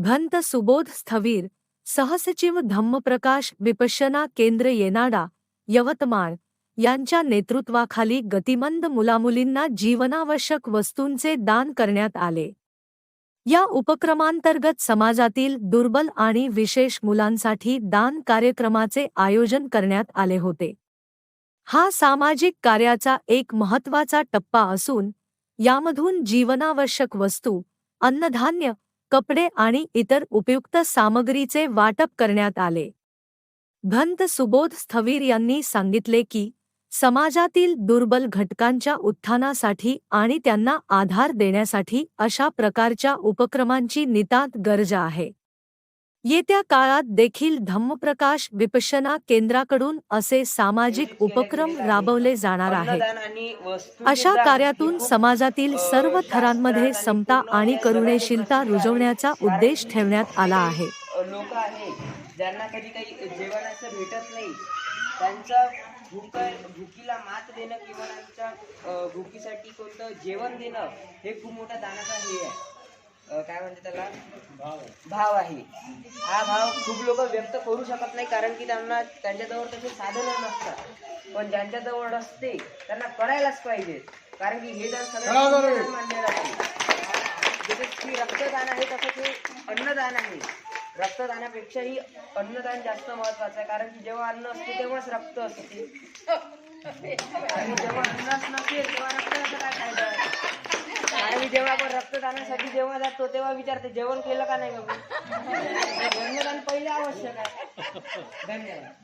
भंत सुबोध स्थवीर सहसचिव धम्मप्रकाश विपश्यना केंद्र येनाडा यवतमाळ यांच्या नेतृत्वाखाली गतिमंद मुलामुलींना जीवनावश्यक वस्तूंचे दान करण्यात आले. या उपक्रमांतर्गत समाजातील दुर्बल आणि विशेष मुलांसाठी दान कार्यक्रमाचे आयोजन करण्यात आले होते. हा सामाजिक कार्याचा एक महत्त्वाचा टप्पा असून यामधून जीवनावश्यक वस्तू अन्नधान्य कपडे आणि इतर उपयुक्त सामग्रीचे वाटप करण्यात आले. भंत सुबोध स्थवीर यांनी सांगितले की समाजातील दुर्बल घटकांच्या उत्थानासाठी आणि त्यांना आधार देण्यासाठी अशा प्रकारच्या उपक्रमांची नितांत गरज आहे. येत्या काळात देखील धम्मप्रकाश विपशना केंद्राकडून असे सामाजिक उपक्रम राबवले जाणार आहेत. अशा कार्यातून समाजातील सर्व थरांमध्ये समता आणि करुणेशीलता रुजवण्याचा उद्देश ठेवण्यात आला आहे. लोक आहे ज्यांना कधी काही जेवणाचं भेटत नाही त्यांचा भूक भुकीला मात देणं किंवा त्यांच्या अ, भुकीसाठी कोणतं जेवण देणं हे खूप मोठा दानाचा हे आहे. काय म्हणते त्याला? भाव. आहे. हा भाव खूप लोक व्यक्त करू शकत नाही कारण की त्यांना त्यांच्याजवळ तसे साधनं नसतात. पण ज्यांच्याजवळ असते त्यांना करायलाच पाहिजे. कारण की हे दान मोठं दान मानले जाते जसे की रक्तदान आहे तसंच हे अन्नदान आहे. रक्तदानापेक्षाही अन्नदान जास्त महत्वाचं आहे कारण की जेव्हा अन्न असते तेव्हाच रक्त असते. आणि जेव्हा अन्नच नसेल तेव्हा कारण जेव्हा आपण रक्तदानासाठी जेव्हा जातो तेव्हा विचारते जेवण केलं का नाही बाबा? धन्यदान पहिले आवश्यक आहे. धन्यवाद.